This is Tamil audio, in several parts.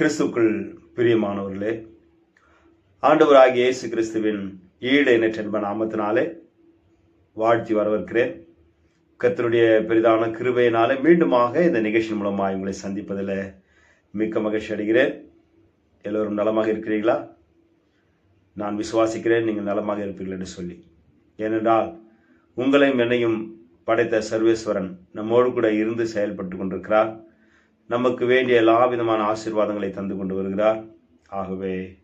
கிறிஸ்துக்குள் பிரியமானவர்களே ஆண்டவராகிய இயேசு கிறிஸ்துவின் ஈடு எண்ணற்ற நாமத்தினாலே வாழ்த்தி வரவேற்கிறேன். கத்தருடைய பெரிதான கிருபையினாலே மீண்டுமாக இந்த நிகழ்ச்சி மூலமாக உங்களை சந்திப்பதில் மிக்க மகிழ்ச்சி அடைகிறேன். எல்லோரும் நலமாக இருக்கிறீர்களா? நான் விசுவாசிக்கிறேன் நீங்கள் நலமாக இருப்பீர்கள் என்று சொல்லி. ஏனென்றால் உங்களையும் என்னையும் படைத்த சர்வேஸ்வரன் நம்மோடு கூட இருந்து செயல்பட்டு கொண்டிருக்கிறார். நமக்கு வேண்டிய எல்லா விதமான ஆசீர்வாதங்களை தந்து கொண்டு வருகிறார். ஆகவே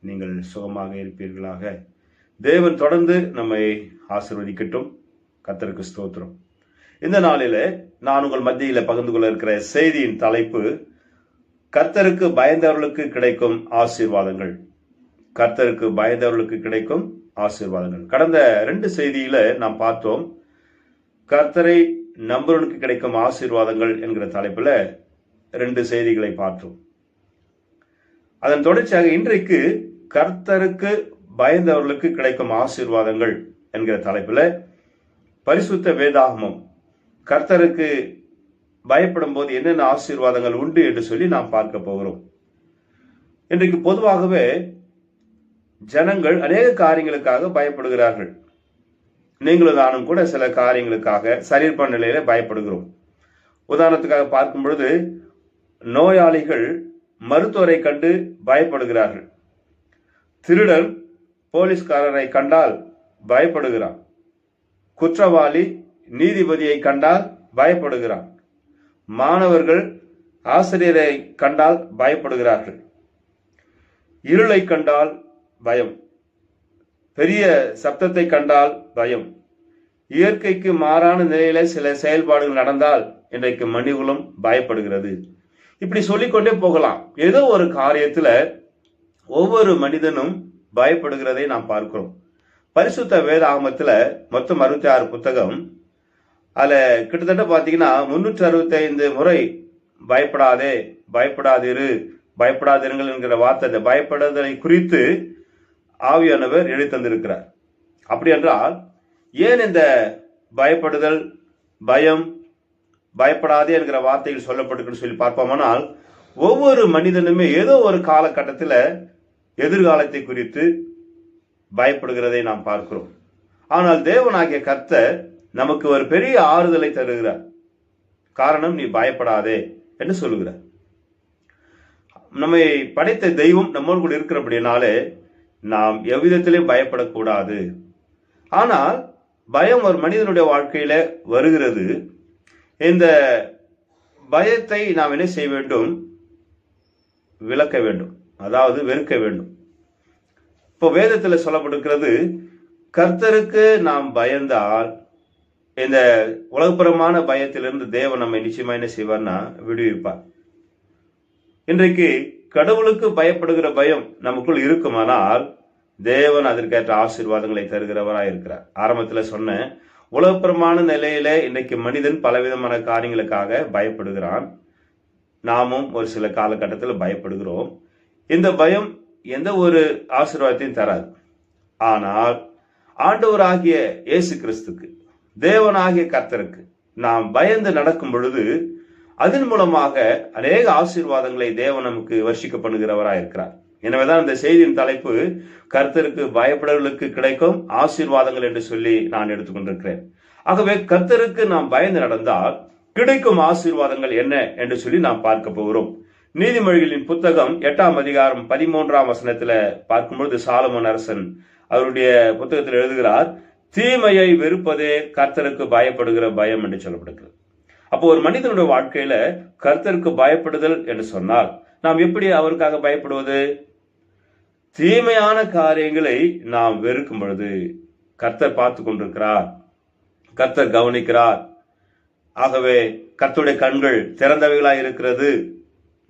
நீங்கள் சுகமாக இருப்பீர்களாக. தேவன் தொடர்ந்து நம்மை ஆசிர்வதிக்கட்டும். கத்தருக்கு ஸ்தோத்திரம். இந்த நாளில நான் உங்கள் மத்தியில் பகிர்ந்து கொள்ள இருக்கிற செய்தியின் தலைப்பு கர்த்தருக்கு பயந்தவர்களுக்கு கிடைக்கும் ஆசீர்வாதங்கள். கர்த்தருக்கு பயந்தவர்களுக்கு கிடைக்கும் ஆசீர்வாதங்கள். கடந்த ரெண்டு செய்தியில நாம் பார்த்தோம் கர்த்தரை நம்புறவனுக்கு கிடைக்கும் ஆசீர்வாதங்கள் என்கிற தலைப்புல ரெண்டு செய்திகளை பார்த்தோம். அதன் தொடர்ச்சியாக இன்றைக்கு கர்த்தருக்கு பயந்தவர்களுக்கு கிடைக்கும் ஆசீர்வாதங்கள் என்கிற தலைப்பில் பரிசுத்த வேதாகமம். கர்த்தருக்கு பயப்படும் போது என்னென்ன ஆசீர்வாதங்கள் உண்டு என்று சொல்லி நாம் பார்க்க போகிறோம். இன்றைக்கு பொதுவாகவே ஜனங்கள் அநேக காரியங்களுக்காக பயப்படுகிறார்கள். நீங்களும் நானும் கூட சில காரியங்களுக்காக சரீர்ப நிலையில பயப்படுகிறோம். உதாரணத்துக்காக பார்க்கும் பொழுது நோயாளிகள் மருத்துவரை கண்டு பயப்படுகிறார்கள். திருடன் போலீஸ்காரரை கண்டால் பயப்படுகிறான். குற்றவாளி நீதிபதியை கண்டால் பயப்படுகிறான். மாணவர்கள் ஆசிரியரை கண்டால் பயப்படுகிறார்கள். இருளை கண்டால் பயம். பெரிய சப்தத்தை கண்டால் பயம். இயற்கைக்கு மாறான நிலையில சில செயல்பாடுகள் நடந்தால் இன்றைக்கு மனிதகுலம் பயப்படுகிறது. இப்படி சொல்லிக்கொண்டே போகலாம். ஏதோ ஒரு காரியத்துல ஒவ்வொரு மனிதனும் பயப்படுகிறதை நாம் பார்க்கிறோம். பரிசுத்த வேதாகமத்துல மொத்தம் அறுபத்தி ஆறு புத்தகம். அதுல கிட்டத்தட்ட பாத்தீங்கன்னா முன்னூற்றி அறுபத்தி ஐந்து முறை பயப்படாதே பயப்படாதிரு பயப்படாதிருங்கள் என்கிற வார்த்தை பயப்படுதலை குறித்து ஆவியானவர் எழுதி தந்திருக்கிறார். அப்படி என்றால் ஏன் இந்த பயப்படுதல் பயம் பயப்படாதே என்கிற வார்த்தைகள் சொல்லப்பட்டிருக்குன்னு சொல்லி பார்ப்போமானால் ஒவ்வொரு மனிதனுமே ஏதோ ஒரு காலகட்டத்தில் எதிர்காலத்தை குறித்து பயப்படுகிறதை நாம் பார்க்கிறோம். ஆனால் தேவனாகிய கர்த்தர் நமக்கு ஒரு பெரிய ஆறுதலை தருகிறார். காரணம் நீ பயப்படாதே என்று சொல்லுகிறார். நம்மை படைத்த தெய்வம் நம்மோடு கூட இருக்கிறபடினாலே நாம் எவ்விதத்திலையும் பயப்படக்கூடாது. ஆனால் பயம் ஒரு மனிதனுடைய வாழ்க்கையில வருகிறது. இந்த பயத்தை நாம் என்ன செய்ய வேண்டும்? விளக்க வேண்டும். அதாவது வெறுக்க வேண்டும். இப்போ வேதத்தில் சொல்லப்பட்டிருக்கிறது கர்த்தருக்கு நாம் பயந்தால் இந்த உலகப்புறமான பயத்திலிருந்து தேவன் நம்ம நிச்சயமா என்ன செய்வார்னா விடுவிப்பார். இன்றைக்கு கடவுளுக்கு பயப்படுகிற பயம் நமக்குள் இருக்குமானால் தேவன் அதற்கேற்ற ஆசீர்வாதங்களை தருகிறவராக இருக்கிறார் ஆரம்பத்தில் சொன்ன உலகப்புறமான நிலையில இன்னைக்கு மனிதன் பலவிதமான காரியங்களுக்காக பயப்படுகிறான். நாமும் ஒரு சில காலகட்டத்தில் பயப்படுகிறோம். இந்த பயம் எந்த ஒரு ஆசீர்வாதத்தையும் தராது. ஆனால் ஆண்டவராகிய இயேசு கிறிஸ்துக்கு தேவனாகிய கர்த்தருக்கு நாம் பயந்து நடக்கும் பொழுது அதன் மூலமாக அநேக ஆசீர்வாதங்களை தேவன் நமக்கு வர்ஷிக்க பண்ணுகிறவராக இருக்கிறார் எனவேதான் இந்த செய்தியின் தலைப்பு கர்த்தருக்கு பயப்படுவர்களுக்கு கிடைக்கும் ஆசீர்வாதங்கள் என்று சொல்லி நான் எடுத்துக்கொண்டிருக்கிறேன் ஆகவே கர்த்தருக்கு நாம் பயந்து நடந்தால் கிடைக்கும் ஆசீர்வாதங்கள் என்ன என்று சொல்லி நாம் பார்க்க போகிறோம். நீதிமொழிகளின் புத்தகம் எட்டாம் அதிகாரம் பதிமூன்றாம் வசனத்துல பார்க்கும்பொழுது சாலமன் அரசன் அவருடைய புத்தகத்தில் எழுதுகிறார் தீமையை வெறுப்பதே கர்த்தருக்கு பயப்படுகிற பயம் என்று சொல்லப்படுகிறது. அப்போ ஒரு மனிதனுடைய வாழ்க்கையில கர்த்தருக்கு பயப்படுதல் என்று சொன்னால் நாம் எப்படி அவருக்காக பயப்படுவது? தீமையான காரியங்களை நாம் வெறுக்கும் பொழுது கர்த்தர் பார்த்து கொண்டிருக்கிறார். கர்த்தர் கவனிக்கிறார். ஆகவே கர்த்தருடைய கண்கள் திறந்தவைகளாய் இருக்கிறது.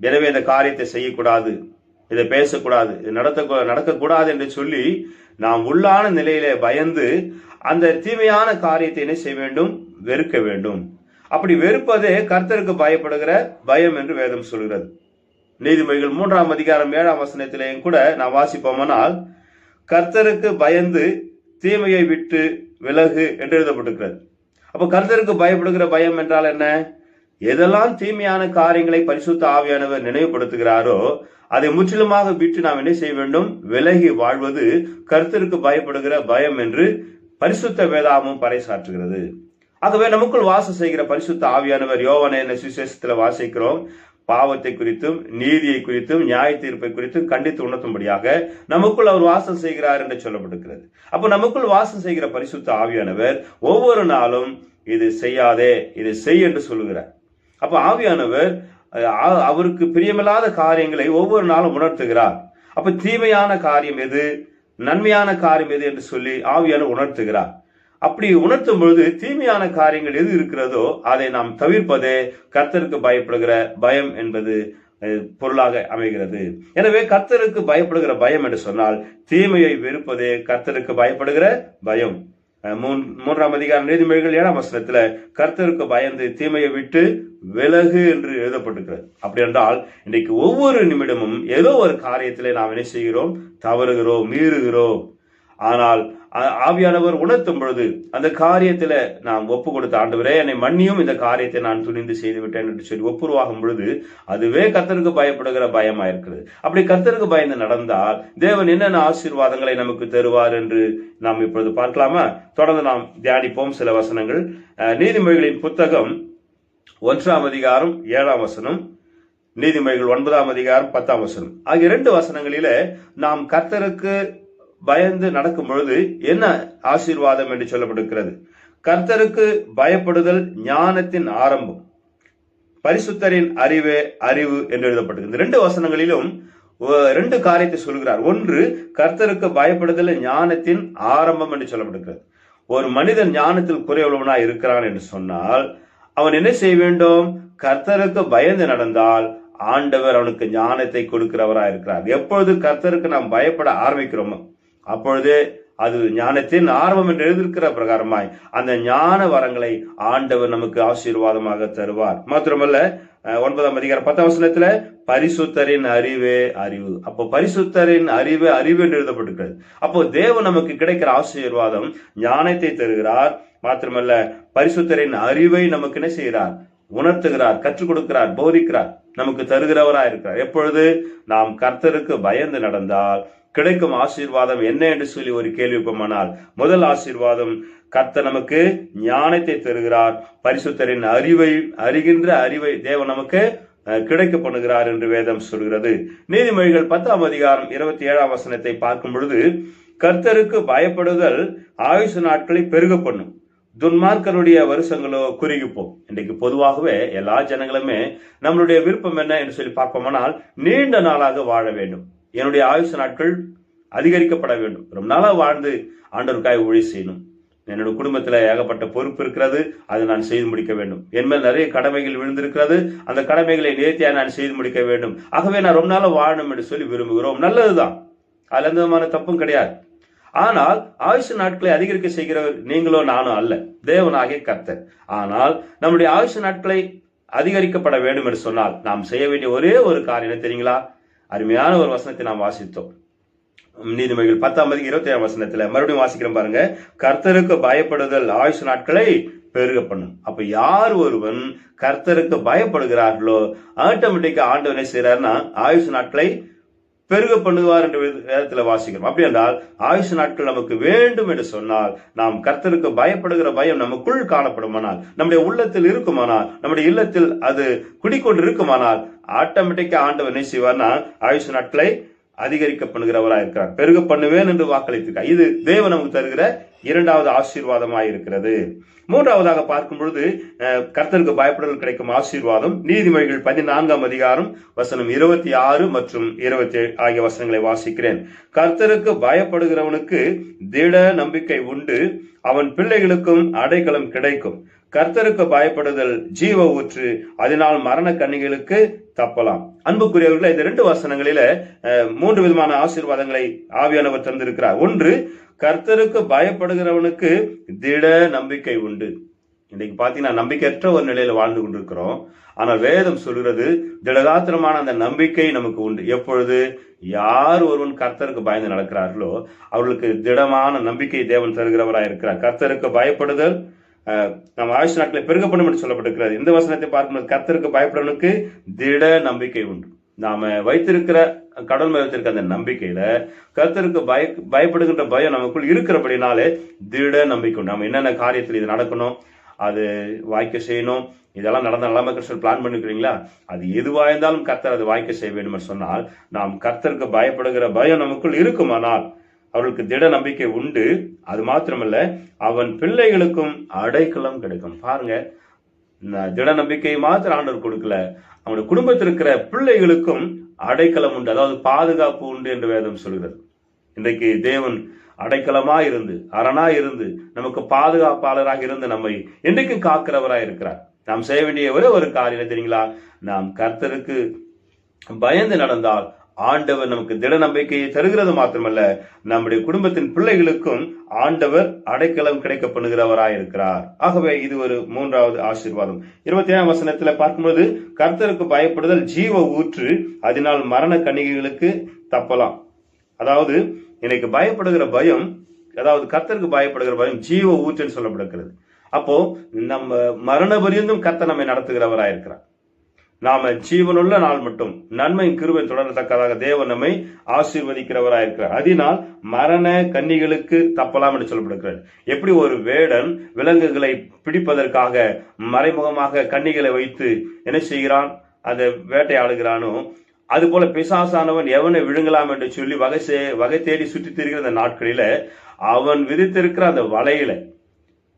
எனவே இந்த காரியத்தை செய்யக்கூடாது. இதை பேசக்கூடாது. இது நடத்த நடக்கக்கூடாது என்று சொல்லி நாம் உள்ளான நிலையில பயந்து அந்த தீமையான காரியத்தை என்ன செய்ய வேண்டும்? வெறுக்க வேண்டும். அப்படி வெறுப்பதே கர்த்தருக்கு பயப்படுகிற பயம் என்று வேதம் சொல்கிறது. நீதிமொழிகள் மூன்றாம் அதிகாரம் ஏழாம் வசனத்திலேயும் கூட நான் வாசிப்போமானால் கர்த்தருக்கு பயந்து தீமையை விட்டு விலகு என்று எழுதப்பட்டிருக்கிறது. அப்போ கர்த்தருக்கு பயப்படுகிற பயம் என்றால் என்ன? எதெல்லாம் தீமையான காரியங்களை பரிசுத்த ஆவியானவர் நினைவுபடுத்துகிறாரோ அதை முற்றிலுமாக விட்டு நாம் என்ன செய்ய வேண்டும்? விலகி வாழ்வது கர்த்தருக்கு பயப்படுகிற பயம் என்று பரிசுத்த வேதாமும் பறைசாற்றுகிறது. ஆகவே நமக்குள் வாசம் செய்கிற பரிசுத்த ஆவியானவர் யோவன என்ன சுவிசேஷத்துல வாசிக்கிறோம். பாவத்தை குறித்தும் நீதியை குறித்தும் நியாய தீர்ப்பை குறித்தும் கண்டித்து உணர்த்தும்படியாக நமக்குள் அவர் வாசம் செய்கிறார் என்று சொல்லப்படுகிறது அப்போ நமக்குள் வாசம் செய்கிற பரிசுத்த ஆவியானவர் ஒவ்வொரு நாளும் இது செய்யாதே இது செய் என்று சொல்லுகிறார். அப்ப ஆவியானவர் அவருக்கு பிரியமில்லாத காரியங்களை ஒவ்வொரு நாளும் உணர்த்துகிறார். அப்ப தீமையான காரியம் எது? நன்மையான காரியம் எது என்று சொல்லி ஆவியான உணர்த்துகிறார். அப்படி உணர்த்தும் பொழுது தீமையான காரியங்கள் எது இருக்கிறதோ அதை நாம் தவிர்ப்பதே கர்த்தருக்கு பயப்படுகிற பயம் என்பது பொருளாக அமைகிறது. எனவே கர்த்தருக்கு பயப்படுகிற பயம் என்று சொன்னால் தீமையை வெறுப்பதே கர்த்தருக்கு பயப்படுகிற பயம். மூன்- மூன்றாம் அதிகாரம் நீதிமொழிகள் ஏழாம் வசனத்துல கர்த்தருக்கு பயந்து தீமையை விட்டு விலகு என்று எழுதப்பட்டிருக்கிறது. அப்படி என்றால் இன்றைக்கு ஒவ்வொரு நிமிடமும் ஏதோ ஒரு காரியத்திலே நாம் என்ன செய்கிறோம்? தவறுகிறோம் மீறுகிறோம். ஆனால் ஆவியானவர் உணர்த்தும் பொழுது அந்த காரியத்துல நாம் ஒப்பு கொடுத்த ஆண்டவரே என்னை மன்னியும் இந்த காரியத்தை நான் துணிந்து செய்து விட்டேன் என்று சொல்லி ஒப்புருவாகும் பொழுது அதுவே கர்த்தருக்கு பயப்படுகிற பயமா இருக்கிறது அப்படி கர்த்தருக்கு பயந்து நடந்தால் தேவன் என்னென்ன ஆசீர்வாதங்களை நமக்கு தருவார் என்று நாம் இப்பொழுது பார்க்கலாமா? தொடர்ந்து நாம் தியானிப்போம் சில வசனங்கள். நீதிமொழிகளின் புத்தகம் ஒன்றாம் அதிகாரம் ஏழாம் வசனம் நீதிமொழிகள் ஒன்பதாம் அதிகாரம் பத்தாம் வசனம். ஆகிய இரண்டு வசனங்களில நாம் கர்த்தருக்கு பயந்து நடக்கும் பொழுது என்ன ஆசீர்வாதம் என்று சொல்லப்படுகிறது? கர்த்தருக்கு பயப்படுதல் ஞானத்தின் ஆரம்பம். பரிசுத்தரின் அறிவே அறிவு என்று எழுதப்பட்டது இந்த ரெண்டு வசனங்களிலும் ரெண்டு காரியத்தை சொல்கிறார். ஒன்று கர்த்தருக்கு பயப்படுதல் ஞானத்தின் ஆரம்பம் என்று சொல்லப்படுகிறது. ஒரு மனிதன் ஞானத்தில் குறைவுள்ளவனா இருக்கிறான் என்று சொன்னால் அவன் என்ன செய்ய வேண்டும்? கர்த்தருக்கு பயந்து நடந்தால் ஆண்டவர் அவனுக்கு ஞானத்தை கொடுக்கிறவரா இருக்கிறார் எப்பொழுது கர்த்தருக்கு நாம் பயப்பட ஆரம்பிக்கிறோமோ அப்பொழுது அது ஞானத்தின் ஆர்வம் என்று எழுதியிருக்கிற பிரகாரமாய் அந்த ஞான வரங்களை ஆண்டவர் நமக்கு ஆசீர்வாதமாக தருவார். மாத்திரமல்ல ஒன்பதாம் அதிகாரம் பத்தாம் வசனத்துல பரிசுத்தரின் அறிவே அறிவு. அப்போ பரிசுத்தரின் அறிவே அறிவு என்று எழுதப்பட்டிருக்கிறது. அப்போ தேவன் நமக்கு கிடைக்கிற ஆசீர்வாதம் ஞானத்தை தருகிறார். மாத்திரமல்ல பரிசுத்தரின் அறிவை நமக்கு என்ன செய்கிறார்? உணர்த்துகிறார் கற்றுக் கொடுக்கிறார் போதிக்கிறார். நமக்கு தருகிறவராய் இருக்கிறார் எப்பொழுது? நாம் கர்த்தருக்கு பயந்து நடந்தால் கிடைக்கும் ஆசீர்வாதம் என்ன என்று சொல்லி ஒரு கேள்வி முதல் ஆசீர்வாதம் கர்த்தர் நமக்கு ஞானத்தை தருகிறார். பரிசுத்தரின் அறிவை அறிகின்ற அறிவை தேவன் நமக்கு கிடைக்க பண்ணுகிறார் என்று வேதம் சொல்கிறது. நீதிமொழிகள் பத்தாம் அதிகாரம் இருபத்தி ஏழாம் வசனத்தை பார்க்கும் பொழுது கர்த்தருக்கு பயப்படுதல் ஆயுசு நாட்களை பெருக பண்ணும். துன்மார்க்கருடைய வருஷங்களோ குறுகிப்போம். இன்றைக்கு பொதுவாகவே எல்லா ஜனங்களுமே நம்மளுடைய விருப்பம் என்ன என்று சொல்லி பார்ப்போமானால் நீண்ட நாளாக வாழ வேண்டும். என்னுடைய ஆயுச நாட்கள் அதிகரிக்கப்பட வேண்டும். ரொம்ப நாளாக வாழ்ந்து ஆண்டவருக்காய் ஊழி செய்யணும். என்னோட குடும்பத்துல ஏகப்பட்ட பொறுப்பு இருக்கிறது. அதை நான் செய்து முடிக்க வேண்டும். என் மேல் நிறைய கடமைகள் விழுந்திருக்கிறது. அந்த கடமைகளை நேர்த்தியாக நான் செய்து முடிக்க வேண்டும். ஆகவே நான் ரொம்ப நாளாக வாழணும் என்று சொல்லி விரும்புகிறோம். நல்லதுதான். அதுல எந்த விதமான தப்பும் கிடையாது. ஆனால் ஆயுசு நாட்களை அதிகரிக்க செய்கிறவர் நீங்களோ நானும் அல்ல. தேவனாகிய கர்த்தர். ஆனால் நம்முடைய ஆயுசு நாட்களை அதிகரிக்கப்பட வேண்டும் என்று சொன்னால் நாம் செய்ய வேண்டிய ஒரே ஒரு காரியம் தெரியுங்களா? அருமையான ஒரு வசனத்தை நாம் வாசித்தோம். நீதிமொழிகள் பத்தாம் பதிக்கு இருபத்தி ஏழாம் வசனத்துல மறுபடியும் வாசிக்கிறோம் பாருங்க. கர்த்தருக்கு பயப்படுதல் ஆயுசு நாட்களை பெருக பண்ணும். அப்ப யார் ஒருவன் கர்த்தருக்கு பயப்படுகிறார்களோ ஆட்டோமேட்டிக்கா ஆண்டவர் என்ன செய்யறாருன்னா ஆயுசு நாட்களை பெருக பண்ணுவார் என்று வேத- வாசிக்கிறோம். அப்படி என்றால் ஆயுசு நாட்கள் நமக்கு வேண்டும் என்று சொன்னால் நாம் கர்த்தருக்கு பயப்படுகிற பயம் நமக்குள் காணப்படுமானால் நம்முடைய உள்ளத்தில் இருக்குமானால் நம்முடைய இல்லத்தில் அது குடிக்கொண்டு இருக்குமானால் ஆட்டோமேட்டிக்கா ஆண்டவர் என்ன செய்வார்னா ஆயுஷ் நாட்களை அதிகரிக்க பண்ணுகிறவராக இருக்கிறார் பெருக பண்ணுவேன் என்று வாக்களித்திருக்கார் இது தேவன் நமக்கு தருகிற இரண்டாவது ஆசீர்வாதமாக இருக்கிறது மூன்றாவதாக பார்க்கும் பொழுது கர்த்தருக்கு பயப்படுதல் கிடைக்கும் ஆசீர்வாதம் நீதிமொழிகள் பதினான்காம் அதிகாரம் வசனம் இருபத்தி ஆறு மற்றும் இருபத்தி ஏழு ஆகிய வசனங்களை வாசிக்கிறேன். கர்த்தருக்கு பயப்படுகிறவனுக்கு திட நம்பிக்கை உண்டு அவன் பிள்ளைகளுக்கும் அடைக்கலம் கிடைக்கும். கர்த்தருக்கு பயப்படுதல் ஜீவ ஊற்று அதனால் மரண கன்னிகளுக்கு தப்பலாம். அன்புக்குரியவர்கள் இந்த ரெண்டு வசனங்களில அஹ், மூன்று விதமான ஆசீர்வாதங்களை ஆவியானவர் தந்திருக்கிறார். ஒன்று கர்த்தருக்கு பயப்படுகிறவனுக்கு திட நம்பிக்கை உண்டு. இன்னைக்கு பாத்தீங்கன்னா நம்பிக்கையற்ற ஒரு நிலையில வாழ்ந்து கொண்டிருக்கிறோம். ஆனால் வேதம் சொல்கிறது திடகாத்திரமான அந்த நம்பிக்கை நமக்கு உண்டு. எப்பொழுது யார் ஒருவன் கர்த்தருக்கு பயந்து நடக்கிறார்களோ அவர்களுக்கு திடமான நம்பிக்கை தேவன் தருகிறவராக இருக்கிறார். கர்த்தருக்கு பயப்படுதல் நம்ம ஆயுஷ் நாட்களை பெருகப்படும் என்று சொல்லப்பட்டிருக்கிறது. இந்த வசனத்தை பார்க்கும்போது கர்த்தருக்கு பயப்படுவனுக்கு திட நம்பிக்கை உண்டு. நாம வைத்திருக்கிற கடவுள் மேல் அந்த நம்பிக்கையில கர்த்தருக்கு பய பயப்படுகின்ற பயம் நமக்குள் இருக்கிறபடினாலே திட நம்பிக்கை நம்ம என்னென்ன காரியத்தில் இது நடக்கணும் அது வாய்க்க செய்யணும் இதெல்லாம் நடந்த நல்ல கிறிஸ்தல் பிளான் பண்ணிருக்கிறீங்களா? அது எதுவாக இருந்தாலும் கர்த்தர் அது வாய்க்க செய்ய வேண்டும் என்று சொன்னால் நாம் கர்த்தருக்கு பயப்படுகிற பயம் நமக்குள் இருக்குமானால் அவர்களுக்கு திட நம்பிக்கை உண்டு. அது மாத்திரமல்ல அவன் பிள்ளைகளுக்கும் அடைக்கலம் கிடைக்கும். பாருங்க திட நம்பிக்கை மாத்திரம் ஆண்டவர் கொடுக்கல. அவனுடைய குடும்பத்தில் இருக்கிற பிள்ளைகளுக்கும் அடைக்கலம் உண்டு. அதாவது பாதுகாப்பு உண்டு என்று வேதம் சொல்கிறது. இன்றைக்கு தேவன் அடைக்கலமா இருந்து அரணா இருந்து நமக்கு பாதுகாப்பாளராக இருந்து நம்மை என்றைக்கும் காக்கிறவராக இருக்கிறார். நாம் செய்ய வேண்டிய ஒரே ஒரு காரியம் தெரியுங்களா நாம் கர்த்தருக்கு பயந்து நடந்தால் ஆண்டவர் நமக்கு திட நம்பிக்கையை தருகிறது மாத்திரமல்ல நம்முடைய குடும்பத்தின் பிள்ளைகளுக்கும் ஆண்டவர் அடைக்கலம் கிடைக்க பண்ணுகிறவராய் இருக்கிறார் ஆகவே இது ஒரு மூன்றாவது ஆசீர்வாதம். இருபத்தி ஏழாம் வசனத்துல பார்க்கும்போது கர்த்தருக்கு பயப்படுதல் ஜீவ ஊற்று அதனால் மரண கணிகைகளுக்கு தப்பலாம். அதாவது இன்னைக்கு பயப்படுகிற பயம் அதாவது கர்த்தருக்கு பயப்படுகிற பயம் ஜீவ ஊற்றுன்னு சொல்லப்படுகிறது. அப்போ நம்ம மரண பரியந்தும் கர்த்தர் நம்மை நடத்துகிறவராயிருக்கிறார். நாம ஜீவனுள்ள நாள் மட்டும். நன்மை கிருபை தொடரத்தக்கதாக தேவன் நம்மை ஆசீர்வதிக்கிறவராக இருக்கிறார் அதனால் மரண கன்னிகளுக்கு தப்பலாம் என்று சொல்லப்படுகிறது. எப்படி ஒரு வேடன் விலங்குகளை பிடிப்பதற்காக மறைமுகமாக கன்னிகளை வைத்து என்ன செய்கிறான்? அதை வேட்டையாடுகிறானோ அதுபோல பிசாசானவன் எவனை விழுங்கலாம் என்று சொல்லி வகை சே- வகை தேடி சுற்றி திரிகிற அந்த நாட்களில அவன் விதித்திருக்கிற அந்த வலையில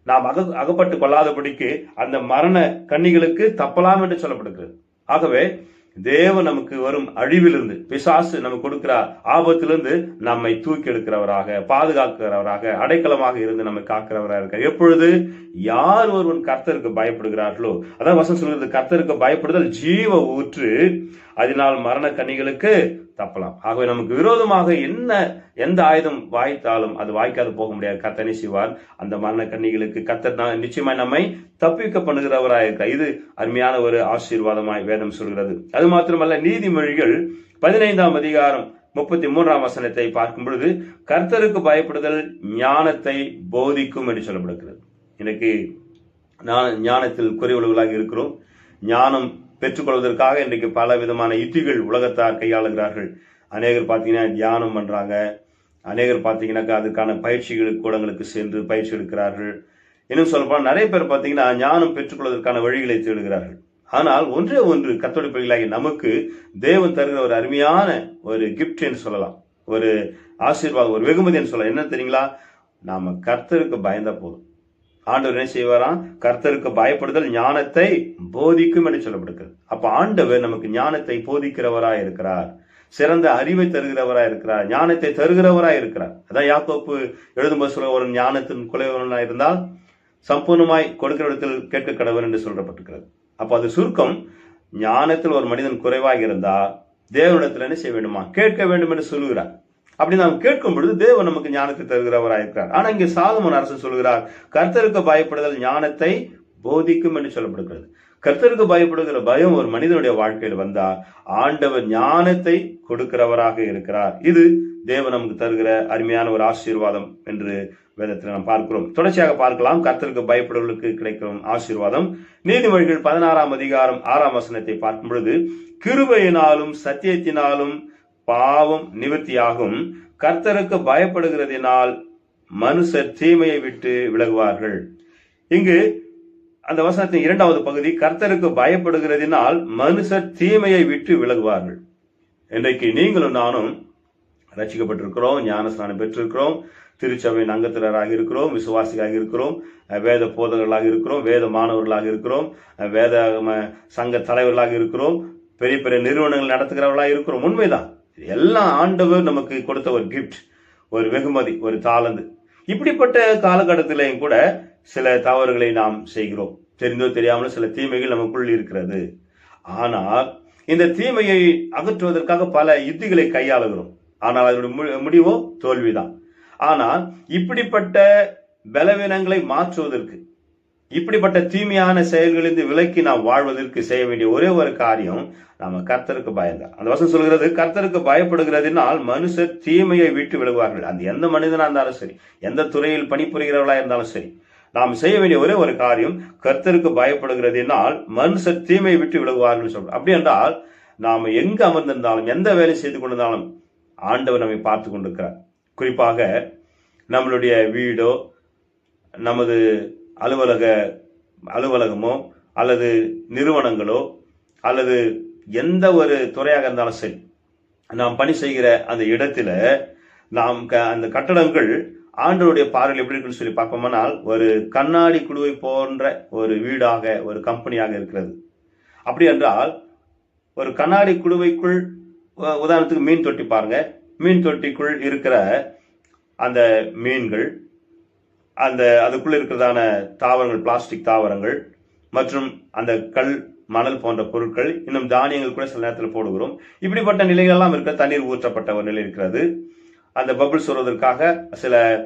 நாம் அக அகப்பட்டு கொள்ளாதபடிக்கு அந்த மரண கன்னிகளுக்கு தப்பலாம் என்று சொல்லப்படுகிறது. ஆகவே தேவன் நமக்கு வரும் அழிவிலிருந்து பிசாசு நமக்கு கொடுக்கிற ஆபத்திலிருந்து நம்மை தூக்கி எடுக்கிறவராக பாதுகாக்கிறவராக அடைக்கலமாக இருந்து நம்மை காக்கிறவராக இருக்க. எப்பொழுது? யார் ஒருவன் கர்த்தருக்கு பயப்படுகிறார்களோ அதான் வசம் சொல்கிறது கர்த்தருக்கு பயப்படுதல் ஜீவ ஊற்று. அதனால் மரண கன்னிகளுக்கு தப்பலாம். ஆகவே நமக்கு விரோதமாக என்ன எந்த ஆயுதம் வாய்த்தாலும் அது வாய்க்காது போக முடியாது. கர்த்தனை செய்வார்? அந்த மரண கன்னிகளுக்கு கர்த்தர் தான் நிச்சயமாய் நம்மை தப்பிக்க பண்ணுகிறவராக இருக்க இது அருமையான ஒரு ஆசீர்வாதமாய் வேதம் சொல்கிறது. அது மாத்திரமல்ல நீதிமொழிகள் பதினைந்தாம் அதிகாரம் முப்பத்தி மூன்றாம் வசனத்தை பார்க்கும் பொழுது கர்த்தருக்கு பயப்படுதல் ஞானத்தை போதிக்கும் என்று சொல்லப்படுகிறது. எனக்கு ஞான- ஞானத்தில் குறைவுள்ளவர்களாக இருக்கிறோம். ஞானம் பெற்றுக்கொள்வதற்காக இன்றைக்கு பல விதமான யுத்திகள் உலகத்தார் கையாளுகிறார்கள். அநேகர் பார்த்தீங்கன்னா தியானம் பண்றாங்க. அநேகர் பார்த்தீங்கன்னாக்கா அதுக்கான பயிற்சிகள் கூடங்களுக்கு சென்று பயிற்சி எடுக்கிறார்கள். இன்னும் சொல்லப்போனால் நிறைய பேர் பார்த்தீங்கன்னா ஞானம் பெற்றுக்கொள்வதற்கான வழிகளை தேடுகிறார்கள். ஆனால் ஒன்றே ஒன்று கத்தோலிக்க பிள்ளைகளாகி நமக்கு தேவன் தருகிற ஒரு அருமையான ஒரு கிஃப்ட் என்று சொல்லலாம். ஒரு ஆசீர்வாதம் ஒரு வெகுமதின்னு சொல்லலாம். என்ன தெரியுங்களா? நாம கர்த்தருக்கு பயந்தா போதும். ஆண்டவர் என்ன செய்வாராம்? கர்த்தருக்கு பயப்படுதல் ஞானத்தை போதிக்கும் என்று சொல்லப்படுகிறது. அப்ப ஆண்டவர் நமக்கு ஞானத்தை போதிக்கிறவராய் இருக்கிறார். சிறந்த அறிவை தருகிறவராய் இருக்கிறார். ஞானத்தை தருகிறவராய் இருக்கிறார். அதான் யாக்கோப்பு எழுதும்போது சொல்ல ஒரு ஞானத்தின் குலைவனாய் இருந்தால் சம்பூர்ணமாய் கொடுக்கிற இடத்தில் கேட்க கடவுள் என்று சொல்லப்பட்டிருக்கிறது. அப்போ அது சுருக்கம் ஞானத்தில் ஒரு மனிதன் குறைவாக இருந்தா தேவனிடத்தில் என்ன செய்ய வேண்டுமா? கேட்க வேண்டும் என்று சொல்லுகிறார். அப்படி நாம் கேட்கும் பொழுது தேவன் நமக்கு ஞானத்தை தருகிறவராக இருக்கிறார். ஆனா இங்கே சாலமன் அரசு சொல்கிறார் கர்த்தருக்கு பயப்படுதல் ஞானத்தை போதிக்கும் என்று சொல்லப்படுகிறது. கர்த்தருக்கு பயப்படுகிற பயம் ஒரு மனிதனுடைய வாழ்க்கையில் வந்தா ஆண்டவர் ஞானத்தை கொடுக்கிறவராக இருக்கிறார். இது தேவன் நமக்கு தருகிற அருமையான ஒரு ஆசீர்வாதம் என்று வேதத்தில் நாம் பார்க்கிறோம். தொடர்ச்சியாக பார்க்கலாம். கர்த்தருக்கு பயப்படுவர்களுக்கு கிடைக்கும் ஆசீர்வாதம். நீதிமொழிகள் பதினாறாம் அதிகாரம் ஆறாம் வசனத்தை பார்க்கும் பொழுது கிருபையினாலும் சத்தியத்தினாலும் பாவம் நிவர்த்தியாகும். கர்த்தருக்கு பயப்படுகிறதினால் மனுஷர் தீமையை விட்டு விலகுவார்கள். இங்கு அந்த வசனத்தின் இரண்டாவது பகுதி கர்த்தருக்கு பயப்படுகிறதினால் மனுஷர் தீமையை விட்டு விலகுவார்கள். இன்றைக்கு நீங்களும் நானும் ரசிக்கப்பட்டிருக்கிறோம் ஞானஸ்நானம் பெற்றிருக்கிறோம் திருச்சபையின் அங்கத்தினராக இருக்கிறோம் விசுவாசிகளாக இருக்கிறோம் வேத போதகர்களாக இருக்கிறோம் வேத மாணவர்களாக இருக்கிறோம் வேத ம- சங்க தலைவர்களாக இருக்கிறோம் பெரிய பெரிய நிறுவனங்கள் நடத்துகிறவர்களாக இருக்கிறோம். உண்மைதான். எல்லாம் ஆண்டவர் நமக்கு கொடுத்த ஒரு கிஃப்ட் ஒரு வெகுமதி ஒரு தாளந்து. இப்படிப்பட்ட காலகட்டத்திலையும் கூட சில தவறுகளை நாம் செய்கிறோம். தெரிந்தோ தெரியாமல் சில தீமைகள் நமக்குள் இருக்கிறது. ஆனால் இந்த தீமையை அகற்றுவதற்காக பல யுத்திகளை கையாளுகிறோம். ஆனால் அதனுடைய மு- முடிவோ தோல்விதான். ஆனால் இப்படிப்பட்ட பலவீனங்களை மாற்றுவதற்கு இப்படிப்பட்ட தீமையான செயல்களிலிருந்து விலக்கி நாம் வாழ்வதற்கு செய்ய வேண்டிய ஒரே ஒரு காரியம் நாம கர்த்தருக்கு பயந்தா. அந்த வசனம் சொல்கிறது கர்த்தருக்கு பயப்படுகிறதினால் மனுஷர் தீமையை விட்டு விலகுவார்கள். அந்த எந்த மனிதனா இருந்தாலும் சரி எந்த துறையில் பணிபுரிகிறவர்களா இருந்தாலும் சரி நாம் செய்ய வேண்டிய ஒரே ஒரு காரியம் கர்த்தருக்கு பயப்படுகிறதினால் மனுஷர் தீமையை விட்டு விலகுவார்கள் சொல்றோம் அப்படி என்றால் நாம் எங்க அமர்ந்திருந்தாலும் எந்த வேலை செய்து கொண்டிருந்தாலும் ஆண்டவர் நம்மை பார்த்து கொண்டிருக்கிறார். குறிப்பாக நம்மளுடைய வீடோ நமது அலுவலக அலுவலகமோ அல்லது நிறுவனங்களோ அல்லது எந்த ஒரு துறையாக இருந்தாலும் சரி நாம் பணி செய்கிற அந்த இடத்துல நாம் க- அந்த கட்டடங்கள் ஆண்டவருடைய பார்வையில் எப்படி இருக்குன்னு சொல்லி பார்ப்போம்னால் ஒரு கண்ணாடி குழுவை போன்ற ஒரு வீடாக ஒரு கம்பெனியாக இருக்கிறது. அப்படி என்றால் ஒரு கண்ணாடி குழுவைக்குள் உதாரணத்துக்கு மீன் தொட்டி பாருங்க. மீன் தொட்டிக்குள் இருக்கிற அந்த மீன்கள் அந்த அதுக்குள்ள இருக்கிறதான தாவரங்கள் பிளாஸ்டிக் தாவரங்கள் மற்றும் அந்த கல் மணல் போன்ற பொருட்கள் இன்னும் தானியங்கள் கூட சில நேரத்தில் போடுகிறோம். இப்படிப்பட்ட நிலைகள்லாம் இருக்கிற தண்ணீர் ஊற்றப்பட்ட ஒரு நிலை இருக்கிறது. அந்த பபிள்ஸ் வருவதற்காக சில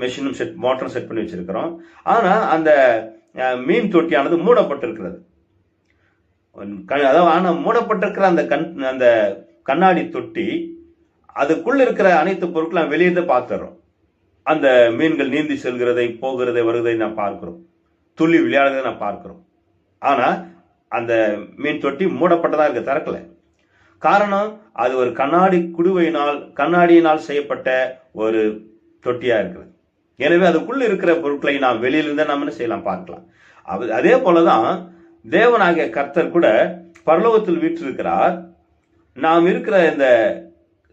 மெஷினும் செட் மோட்டரும் செட் பண்ணி வச்சிருக்கிறோம். ஆனால் அந்த மீன் தொட்டியானது மூடப்பட்டிருக்கிறது. க- அதாவது ஆனால் மூடப்பட்டிருக்கிற அந்த கண் அந்த கண்ணாடி தொட்டி அதுக்குள்ள இருக்கிற அனைத்து பொருட்களும் வெளியே தான் பார்த்துறோம். அந்த மீன்கள் நீந்தி செல்கிறதை போகிறதை வருவதை நான் பார்க்கிறோம். துள்ளி விளையாடுறதை நான் பார்க்கிறோம். ஆனால் அந்த மீன் தொட்டி மூடப்பட்டதாக இருக்க திறக்கல. காரணம் அது ஒரு கண்ணாடி குடுவையினால் கண்ணாடியினால் செய்யப்பட்ட ஒரு தொட்டியாக இருக்கிறது எனவே அதுக்குள்ள இருக்கிற பொருட்களை நாம் வெளியிலிருந்தே நாம் என்ன செய்யலாம் பார்க்கலாம். அது- அதே போலதான் தேவனாகிய கர்த்தர் கூட பரலோகத்தில் வீற்றிருக்கிறார். நாம் இருக்கிற இந்த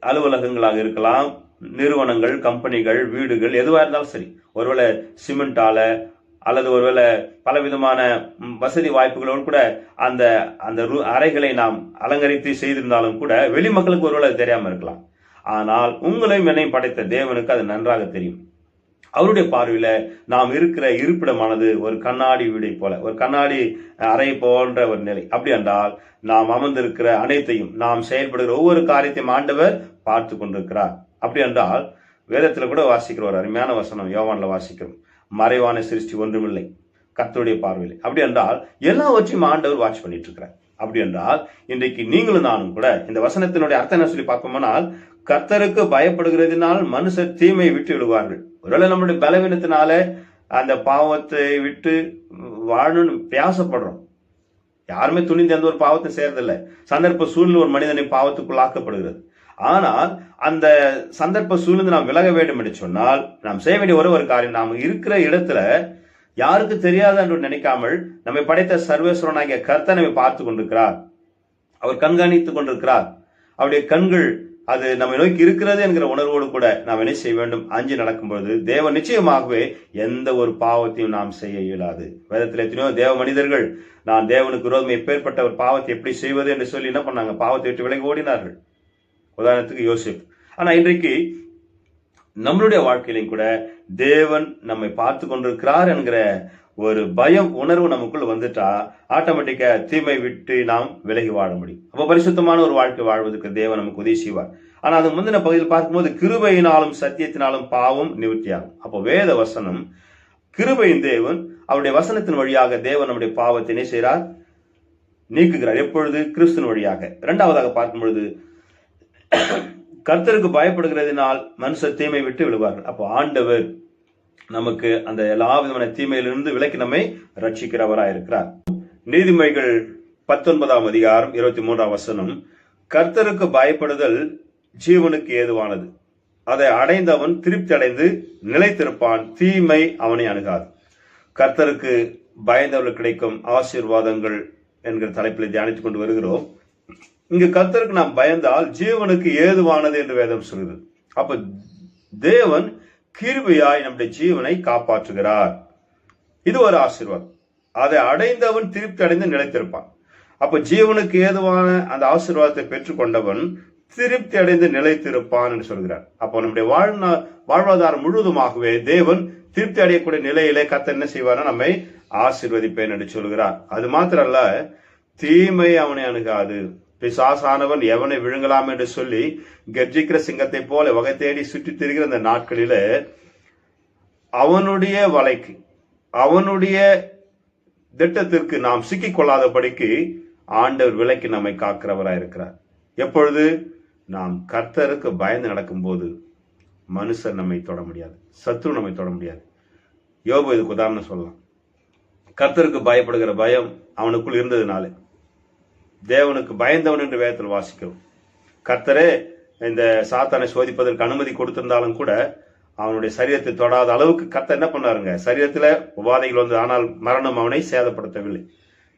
அலுவலகங்களாக இருக்கலாம் நிறுவனங்கள் கம்பெனிகள் வீடுகள் எதுவாக இருந்தாலும் சரி. ஒருவேளை சிமெண்டால அல்லது ஒருவேளை பலவிதமான வசதி வாய்ப்புகளோடு கூட அந்த அந்த ரு- அறைகளை நாம் அலங்கரித்து செய்திருந்தாலும் கூட வெளி மக்களுக்கு ஒருவேளை தெரியாமல் தெரியாம இருக்கலாம். ஆனால் உங்களையும் என்னையும் படைத்த தேவனுக்கு அது நன்றாக தெரியும். அவருடைய பார்வையில நாம் இருக்கிற இருப்பிடமானது ஒரு கண்ணாடி வீடை போல ஒரு கண்ணாடி அறை போன்ற ஒரு நிலை. அப்படி என்றால் நாம் அமர்ந்திருக்கிற அனைத்தையும் நாம் செயல்படுகிற ஒவ்வொரு காரியத்தையும் ஆண்டவர் பார்த்து கொண்டிருக்கிறார். அப்படி என்றால் வேதத்தில் கூட வாசிக்கிற ஒரு அருமையான வசனம் யோவானில் வாசிக்கிறோம். மறைவான சிருஷ்டி ஒன்றுமில்லை கத்தருடைய பார்வையில். அப்படி என்றால் எல்லாவற்றையும் ஆண்டவர் வாட்ச் பண்ணிட்டு இருக்கிறார் அப்படி என்றால் இன்றைக்கு நீங்களும் நானும் கூட இந்த வசனத்தினுடைய அர்த்தம் என்ன சொல்லி பார்ப்போம்னால் கர்த்தருக்கு பயப்படுகிறதினால் மனுஷர் தீமையை விட்டு விடுவார்கள். ஒருவேளை நம்மளுடைய பலவீனத்தினால அந்த பாவத்தை விட்டு வாழணும்னு பிரயாசப்படுறோம். யாருமே துணிந்து எந்த ஒரு பாவத்தை செய்யறதில்லை. சந்தர்ப்ப சூழ்நிலை ஒரு மனிதனை பாவத்துக்குள்ளாக்கப்படுகிறது. ஆனால் அந்த சந்தர்ப்ப சூழ்நிலை நாம் விலக வேண்டும் என்று சொன்னால் நாம் செய்ய வேண்டிய ஒரே ஒரு காரியம் நாம் இருக்கிற இடத்துல யாருக்கு தெரியாது என்று நினைக்காமல் நம்மை படைத்த சர்வேஸ்வரனாகிய கர்த்தர் நம்மை பார்த்து கொண்டிருக்கிறார். அவர் கண்காணித்துக் கொண்டிருக்கிறார். அவருடைய கண்கள் அது நம்மை நோக்கி இருக்கிறது என்கிற உணர்வோடு கூட நாம் என்ன செய்ய வேண்டும்? அஞ்சு நடக்கும்பொழுது தேவன் நிச்சயமாகவே எந்த ஒரு பாவத்தையும் நாம் செய்ய இயலாது. வேதத்தில் எத்தனையோ தேவ மனிதர்கள் நான் தேவனுக்கு விரோதம் எப்பேற்பட்ட ஒரு பாவத்தை எப்படி செய்வது என்று சொல்லி என்ன பண்ணாங்க? பாவத்தை விட்டு விலகி ஓடினார்கள். உதாரணத்துக்கு யோசிப். ஆனா இன்றைக்கு நம்மளுடைய வாழ்க்கையிலையும் கூட தேவன் நம்மை பார்த்து கொண்டிருக்கிறார் என்கிற ஒரு பயம் உணர்வு நமக்குள் வந்துட்டா ஆட்டோமேட்டிக்கா தீமை விட்டு நாம் விலகி வாழ முடியும். அப்ப பரிசுத்தமான ஒரு வாழ்க்கை வாழ்வதற்கு தேவன் நமக்கு உதவி செய்வார். ஆனா அது முந்தின பகுதியில் பார்க்கும்போது கிருபையினாலும் சத்தியத்தினாலும் பாவம் நிவர்த்தியாகும். அப்போ வேத வசனம் கிருபையின் தேவன் அவருடைய வசனத்தின் வழியாக தேவன் நம்முடைய பாவத்தினை செய்கிறார் நீக்குகிறார். எப்பொழுது? கிறிஸ்துவின் வழியாக. இரண்டாவதாக பார்க்கும் பொழுது கர்த்தருக்கு பயப்படுகிறதினால் மனுஷர் தீமை விட்டு விழுவார்கள் அப்போ ஆண்டவர் நமக்கு அந்த எல்லா விதமான தீமையிலிருந்து விலக்கி நம்மை ரட்சிக்கிறவராயிருக்கிறார் நீதிமொழிகள் பத்தொன்பதாம் அதிகாரம் இருபத்தி மூன்றாம் வசனம் கர்த்தருக்கு பயப்படுதல் ஜீவனுக்கு ஏதுவானது. அதை அடைந்தவன் திருப்தி அடைந்து நிலைத்திருப்பான் தீமை அவனை அணுகாது. கர்த்தருக்கு பயந்தவர்கள் கிடைக்கும் ஆசீர்வாதங்கள் என்கிற தலைப்பில் தியானித்துக் கொண்டு வருகிறோம். இங்கு கத்தருக்கு நாம் பயந்தால் ஜீவனுக்கு ஏதுவானது என்று வேதம் சொல்கிறது அப்ப தேவன் கிருபையாய் நம்முடைய ஜீவனை காப்பாற்றுகிறார். இது ஒரு ஆசீர்வாதம். அதை அடைந்தவன் திருப்தி அடைந்து நிலைத்திருப்பான். அப்ப ஜீவனுக்கு ஏதுவான அந்த ஆசீர்வாதத்தை பெற்றுக்கொண்டவன் திருப்தி அடைந்து நிலைத்திருப்பான் என்று சொல்கிறார். அப்போ நம்முடைய வாழ்நா வாழ்வாதாரம் முழுவதுமாகவே தேவன் திருப்தி அடையக்கூடிய நிலையிலே கத்த என்ன செய்வார்னா நம்மை ஆசிர்வதிப்பேன் என்று சொல்கிறார். அது மாத்திரம் அல்ல தீமை அவனை அணுகாது. பிசாசானவன் எவனை விழுங்கலாம் என்று சொல்லி கர்ஜிக்கிற சிங்கத்தை போல வகை தேடி சுற்றி திரிகிற அந்த நாட்களில அவனுடைய வலைக்கு அவனுடைய திட்டத்திற்கு நாம் சிக்கிக் கொள்ளாதபடிக்கு ஆண்டவர் விலைக்கு நம்மை காக்கிறவராய் இருக்கிறார். எப்பொழுது? நாம் கர்த்தருக்கு பயந்து நடக்கும்போது மனுஷர் நம்மை தொட முடியாது சத்ரு நம்மை தொட முடியாது. யோபு இதுக்கு உதாரணம் சொல்லலாம். கர்த்தருக்கு பயப்படுகிற பயம் அவனுக்குள் இருந்ததுனால. தேவனுக்கு பயந்தவன் என்று வேதத்தில் வாசிக்கிறோம். கர்த்தரே இந்த சாத்தானை சோதிப்பதற்கு அனுமதி கொடுத்திருந்தாலும் கூட அவனுடைய சரீரத்தை தொடாத அளவுக்கு கர்த்தர் என்ன பண்ணாருங்க? சரீரத்தில் உபாதைகள் வந்து ஆனால் மரணம் அவனை சேதப்படுத்தவில்லை.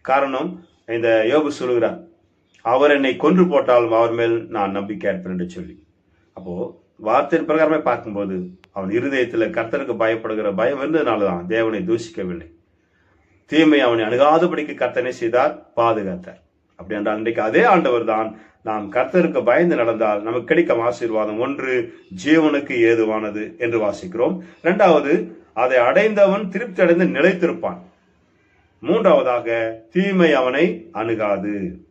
காரணம் இந்த யோபு சொல்லுகிறார் அவர் என்னை கொன்று போட்டாலும் அவர் மேல் நான் நம்பிக்கை இருப்பேன் என்று சொல்லி. அப்போ வார்த்தையின் பிரகாரமே பார்க்கும்போது அவன் இருதயத்தில் கர்த்தருக்கு பயப்படுகிற பயம் இருந்ததுனால தான் தேவனை தூஷிக்கவில்லை. தீமை அவனை அணுகாதபடிக்கு கர்த்தனை செய்தார்? பாதுகாத்தார். அப்படி என்றால் இன்றைக்கு அதே ஆண்டவர் தான் நாம் கர்த்தருக்கு பயந்து நடந்தால் நமக்கு கிடைக்கும் ஆசீர்வாதம் ஒன்று ஜீவனுக்கு ஏதுவானது என்று வாசிக்கிறோம். இரண்டாவது அதை அடைந்தவன் திருப்தி அடைந்து நிலைத்திருப்பான். மூன்றாவதாக தீமை அவனை அணுகாது.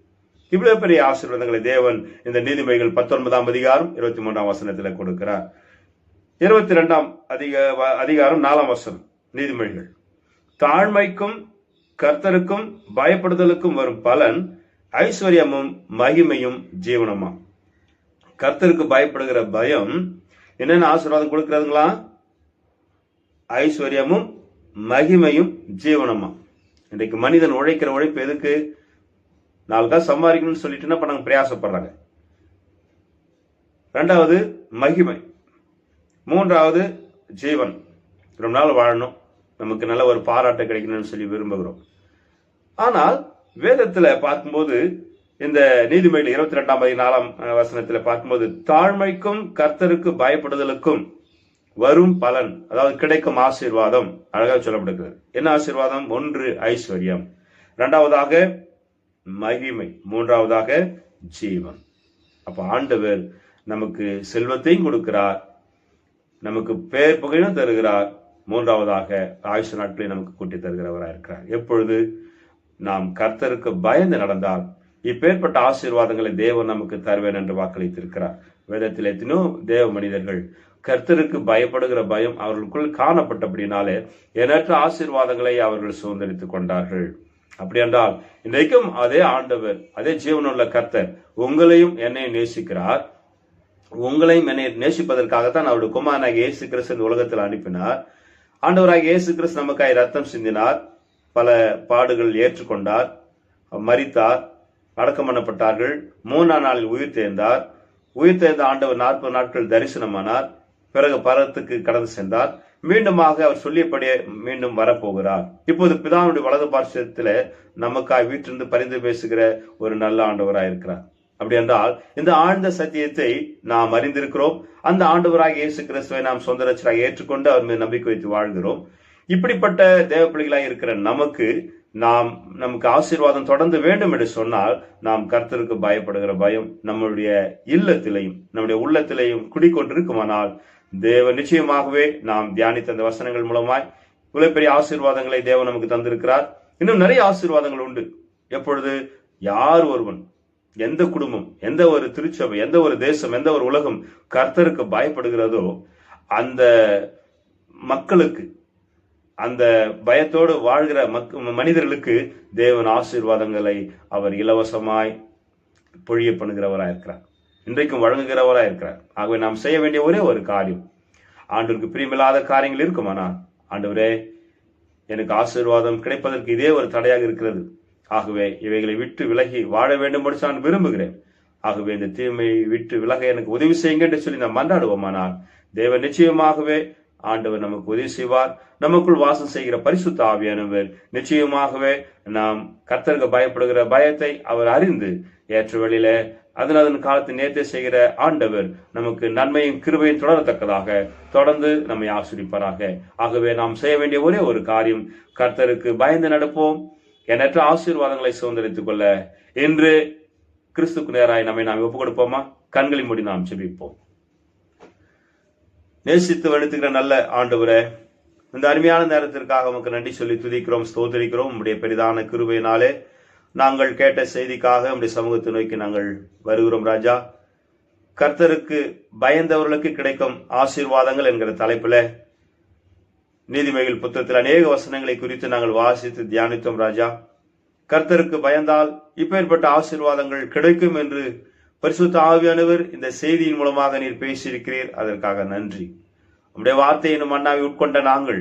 இவ்வளவு பெரிய ஆசீர்வாதங்களை தேவன் இந்த நீதிமைகள் பத்தொன்பதாம் அதிகாரம் இருபத்தி மூன்றாம் வசனத்தில் கொடுக்கிறார். இருபத்தி இரண்டாம் அதிக அதிகாரம் நாலாம் வசனம் நீதிமொழிகள். தாழ்மைக்கும் கர்த்தருக்கும் பயப்படுதலுக்கும் வரும் பலன் ஐஸ்வர்யமும் மகிமையும் ஜீவனமா? கர்த்தருக்கு பயப்படுகிற பயம் என்னென்ன ஆசீர்வாதம் கொடுக்கறதுங்களா? ஐஸ்வர்யமும் மகிமையும் ஜீவனமா? இன்றைக்கு மனிதன் உழைக்கிற உழைப்பு எதுக்கு? நாலு தான் சம்பாதிக்கணும்னு சொல்லிட்டு என்ன பண்ணாங்க பிரயாசப்படுறாங்க. ரெண்டாவது மகிமை. மூன்றாவது ஜீவன். ரொம்ப நாள் வாழணும். நமக்கு நல்ல ஒரு பாராட்டு கிடைக்கணும்னு சொல்லி விரும்புகிறோம். ஆனால் வேதத்துல பார்க்கும்போது இந்த நீதிமொழியில் இருபத்தி ரெண்டாம் பதினாலாம் வசனத்துல பார்க்கும்போது தாழ்மைக்கும் கர்த்தருக்கு பயப்படுதலுக்கும் வரும் பலன் அதாவது கிடைக்கும் ஆசீர்வாதம் அழகாக சொல்லப்படுகிறது என்ன ஆசீர்வாதம்? ஒன்று ஐஸ்வர்யம். இரண்டாவதாக மகிமை. மூன்றாவதாக ஜீவன். அப்ப ஆண்டவர் நமக்கு செல்வத்தையும் கொடுக்கிறார் நமக்கு பேர் புகழும் தருகிறார். மூன்றாவதாக ஆயுஷ நாட்களை நமக்கு கூட்டி தருகிறவராக இருக்கிறார் எப்பொழுது? நாம் கர்த்தருக்கு பயந்து நடந்தால் இப்பேற்பட்ட ஆசீர்வாதங்களை தேவன் நமக்கு தருவேன் என்று வாக்களித்திருக்கிறார். வேதத்தில் எத்தனையோ தேவ மனிதர்கள் கர்த்தருக்கு பயப்படுகிற பயம் அவர்களுக்குள் காணப்பட்டபடினாலே எண்ணற்ற ஆசீர்வாதங்களை அவர்கள் சுதந்திரித்துக் கொண்டார்கள். அப்படி என்றால் இன்றைக்கும் அதே ஆண்டவர் அதே ஜீவனுள்ள கர்த்தர் உங்களையும் என்னையும் நேசிக்கிறார். உங்களையும் என்னை நேசிப்பதற்காகத்தான் அவருடைய குமாரனாக இயேசு கிறிஸ்து இந்த உலகத்தில் அனுப்பினார். ஆண்டவராக இயேசு கிறிஸ்து நமக்காய் ரத்தம் சிந்தினார். பல பாடுகள் ஏற்றுக்கொண்டார் மறித்தார் அடக்கம் பண்ணப்பட்டார்கள். மூணாம் நாளில் உயிர் தேர்ந்தார். உயிர் தேர்ந்த ஆண்டவர் நாற்பது நாட்கள் தரிசனமானார். பிறகு பரத்துக்கு கடந்து சென்றார். மீண்டுமாக அவர் சொல்லியபடியே மீண்டும் வரப்போகிறார். இப்போது பிதாவுடைய வலது பார்சத்துல நமக்காய் வீட்டிலிருந்து பரிந்து பேசுகிற ஒரு நல்ல ஆண்டவராய் இருக்கிறார். அப்படி என்றால் இந்த ஆழ்ந்த சத்தியத்தை நாம் அறிந்திருக்கிறோம். அந்த ஆண்டவராக இயேசு கிறிஸ்துவை நாம் சொந்த ரச்சராக ஏற்றுக்கொண்டு அவர் மீது நம்பிக்கை வைத்து வாழ்கிறோம். இப்படிப்பட்ட தேவ பிள்ளைகளாக இருக்கிற நமக்கு நாம் நமக்கு ஆசீர்வாதம் தொடர்ந்து வேண்டும் என்று சொன்னால் நாம் கர்த்தருக்கு பயப்படுகிற பயம் நம்முடைய இல்லத்திலையும் நம்முடைய உள்ளத்திலையும் குடிக்கொண்டிருக்குமானால் தேவ நிச்சயமாகவே நாம் தியானித்த அந்த வசனங்கள் மூலமாய் இவ்வளவு பெரிய ஆசீர்வாதங்களை தேவன் நமக்கு தந்திருக்கிறார். இன்னும் நிறைய ஆசீர்வாதங்கள் உண்டு. எப்பொழுது யார் ஒருவன் எந்த குடும்பம் எந்த ஒரு திருச்சபை எந்த ஒரு தேசம் எந்த ஒரு உலகம் கர்த்தருக்கு பயப்படுகிறதோ அந்த மக்களுக்கு அந்த பயத்தோடு வாழ்கிற மக் மனிதர்களுக்கு தேவன் ஆசீர்வாதங்களை அவர் இலவசமாய் பொழிய பண்ணுகிறவராக இருக்கிறார். இன்றைக்கும் வழங்குகிறவராக இருக்கிறார். ஆகவே நாம் செய்ய வேண்டிய ஒரே ஒரு காரியம் ஆண்டவருக்கு பிரியமில்லாத காரியங்கள் இருக்குமானால் ஆண்டவரே எனக்கு ஆசீர்வாதம் கிடைப்பதற்கு இதே ஒரு தடையாக இருக்கிறது. ஆகவே இவைகளை விட்டு விலகி வாழ வேண்டும் என்று நான் விரும்புகிறேன். ஆகவே இந்த தீமையை விட்டு விலக எனக்கு உதவி செய்யுங்க என்று சொல்லி நாம் மன்றாடுவோமானால் தேவன் நிச்சயமாகவே ஆண்டவர் நமக்கு உதவி செய்வார். நமக்குள் வாசம் செய்கிற பரிசுத்த ஆவியானவர். நிச்சயமாகவே நாம் கர்த்தருக்கு பயப்படுகிற பயத்தை அவர் அறிந்து ஏற்ற வழியில அதன் அதன் காலத்தை நேர்த்தை செய்கிற ஆண்டவர் நமக்கு நன்மையும் கிருபையும் தொடரத்தக்கதாக தொடர்ந்து நம்மை ஆசிரிப்பாராக. ஆகவே நாம் செய்ய வேண்டிய ஒரே ஒரு காரியம் கர்த்தருக்கு பயந்து நடப்போம். எண்ணற்ற ஆசீர்வாதங்களை சுதந்திரித்துக் கொள்ள. இன்று கிறிஸ்துக்கு நேராய் நம்மை நாம் ஒப்புக் கொடுப்போமா கண்களை மூடி நாம் செபிப்போம் நேசித்து வழுத்துகிற நல்ல ஆண்டவரே இந்த அருமையான நேரத்திற்காக உமக்கு நன்றி சொல்லி துதிக்கிறோம் ஸ்தோத்தரிக்கிறோம். உடைய பெரிதான கிருபையினாலே நாங்கள் கேட்ட செய்திக்காக உடைய சமூகத்தை நோக்கி நாங்கள் வருகிறோம் ராஜா. கர்த்தருக்கு பயந்தவர்களுக்கு கிடைக்கும் ஆசீர்வாதங்கள் என்கிற தலைப்புல நீதிமைகள் புத்தகத்தில் அநேக வசனங்களை குறித்து நாங்கள் வாசித்து தியானித்தோம் ராஜா. கர்த்தருக்கு பயந்தால் இப்பேற்பட்ட ஆசீர்வாதங்கள் கிடைக்கும் என்று பரிசுத்த ஆவியானவர் இந்த செய்தியின் மூலமாக நீர் பேசியிருக்கிறீர். அதற்காக நன்றி. உம்முடைய வார்த்தையை மண்ணாவை உட்கொண்ட நாங்கள்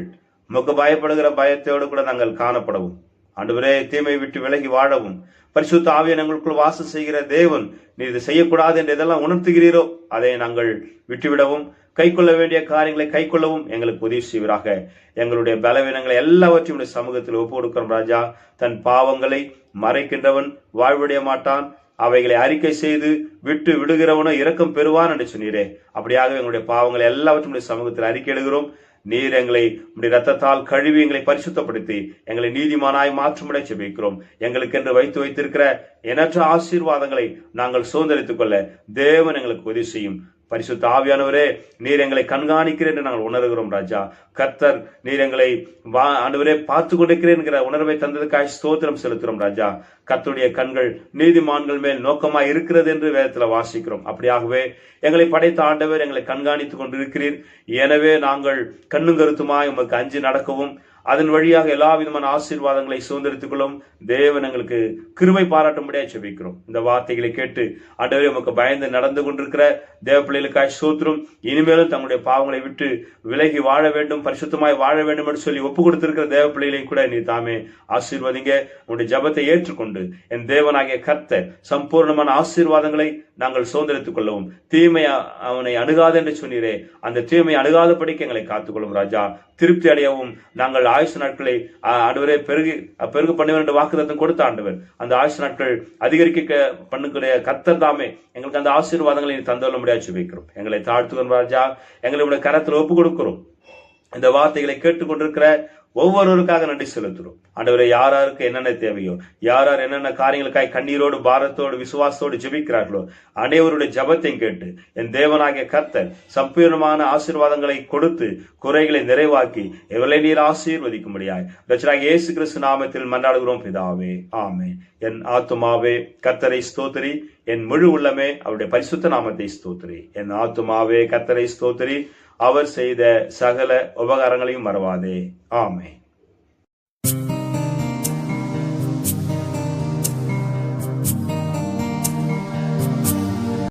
உமக்கு பயப்படுகிற பயத்தோடு கூட நாங்கள் காணப்படவும். ஆண்டவரே தீமை விட்டு விலகி வாழவும். பரிசுத்த ஆவியன் எங்களுக்குள் வாசம் செய்கிற தேவன் நீ இது செய்யக்கூடாது என்று எதெல்லாம் உணர்த்துகிறீரோ அதை நாங்கள் விட்டுவிடவும் கைக்கொள்ள வேண்டிய காரியங்களை கைக்கொள்ளவும் எங்களுக்கு உதவி செய்வராக. எங்களுடைய பலவீனங்களை எல்லாவற்றையும் சமூகத்தில் ஒப்பு கொடுக்கிறோம் ராஜா. தன் பாவங்களை மறைக்கின்றவன் வாழ்விடைய மாட்டான். அவைகளை அறிக்கை செய்து விட்டு விடுகிறவனோ இரக்கம் பெறுவான் என்று சொன்னீரே. அப்படியாக எங்களுடைய பாவங்களை எல்லாவற்றும் உடைய சமூகத்தில் அறிக்கை எழுகிறோம் நீர் எங்களை உடைய ரத்தத்தால் கழுவி எங்களை பரிசுத்தப்படுத்தி எங்களை நீதிமானாய் மாற்றமுடைய செபிக்கிறோம் எங்களுக்கென்று வைத்து வைத்திருக்கிற எண்ணற்ற ஆசீர்வாதங்களை நாங்கள் சுதந்திரித்துக் கொள்ள தேவன் எங்களுக்கு உதவி செய்யும். பரிசுத்த ஆவியானவரே நீர் எங்களை கண்காணிக்கிறேன் என்று நாங்கள் உணர்கிறோம் ராஜா. கர்த்தர் நீர் எங்களை வா ஆண்டவரே பார்த்து கொண்டிருக்கிறேன் என்கிற உணர்வை தந்ததுக்காய் ஸ்தோத்திரம் செலுத்துறோம் ராஜா. கர்த்தருடைய கண்கள் நீதிமான்கள் மேல் நோக்கமா இருக்கிறது என்று வேதத்தில் வாசிக்கிறோம். அப்படியாகவே எங்களை படைத்த ஆண்டவர் எங்களை கண்காணித்துக் கொண்டிருக்கிறீர். எனவே நாங்கள் கண்ணும் கருத்துமாய் உமக்கு அஞ்சு நடக்கவும் அதன் வழியாக எல்லா விதமான ஆசீர்வாதங்களை சுதந்திரித்துக் கொள்ளும் தேவன் எங்களுக்கு கிருபை பாராட்டும்படியாக செபிக்கிறோம் இந்த வார்த்தைகளை கேட்டு ஆண்டவரே உமக்கு பயந்து நடந்து கொண்டிருக்கிற தேவ பிள்ளைகளுக்காய் சூத்திரம் இனிமேலும் தங்களுடைய பாவங்களை விட்டு விலகி வாழ வேண்டும் பரிசுத்தமாய் வாழ வேண்டும் என்று சொல்லி ஒப்பு கொடுத்திருக்கிற தேவ பிள்ளைகளையும் கூட நீ தாமே ஆசீர்வதிங்க. உங்களுடைய ஜபத்தை ஏற்றுக்கொண்டு என் தேவனாகிய கர்த்த சம்பூர்ணமான ஆசீர்வாதங்களை நாங்கள் சுதந்திரித்துக் கொள்ளவும். தீமை அவனை அணுகாது என்று சொன்னீரே. அந்த தீமை அணுகாதபடிக்கு எங்களை காத்துக்கொள்ளும் ராஜா. திருப்தி அடையவும் நாங்கள் ஆயுசு நாட்களை ஆண்டவரே பெருகி பெருகு பண்ணுவேன் என்று வாக்குதத்தம் கொடுத்த ஆண்டவர். அந்த ஆயுசு நாட்கள் அதிகரிக்க பண்ணுக்கூடிய கத்தர் தாமே. எங்களுக்கு அந்த ஆசீர்வாதங்களை தந்துள்ள முடியாது வைக்கிறோம் எங்களை தாழ்த்துகிறோம் ராஜா. எங்களுடைய கரத்தில் ஒப்பு கொடுக்கிறோம் இந்த வார்த்தைகளை கேட்டுக்கொண்டிருக்கிற ஒவ்வொருவருக்காக நன்றி செலுத்துறோம் ஆண்டவரை யார் யாருக்கு என்னென்ன தேவையோ யார் யார் என்னென்ன காரியங்களுக்காய் கண்ணீரோடு பாரத்தோடு விசுவாசத்தோடு ஜெபிக்கிறார்களோ அனைவருடைய ஜபத்தையும் கேட்டு என் தேவனாகிய கர்த்தர் சம்பூர்ணமான ஆசீர்வாதங்களை கொடுத்து குறைகளை நிறைவாக்கி எவளை நீர் ஆசீர்வதிக்கும்படியாய் ரச்சனாக இயேசு கிறிஸ்து நாமத்தில் மன்றாடுகிறோம் பிதாவே. ஆமே என் ஆத்துமாவே கத்தரை ஸ்தோத்திரி. என் முழு உள்ளமே அவருடைய பரிசுத்த நாமத்தை ஸ்தோத்திரி. என் ஆத்துமாவே கத்தரை ஸ்தோத்திரி. அவர் செய்த சகல உபகாரங்களையும் மறவாதே. ஆமே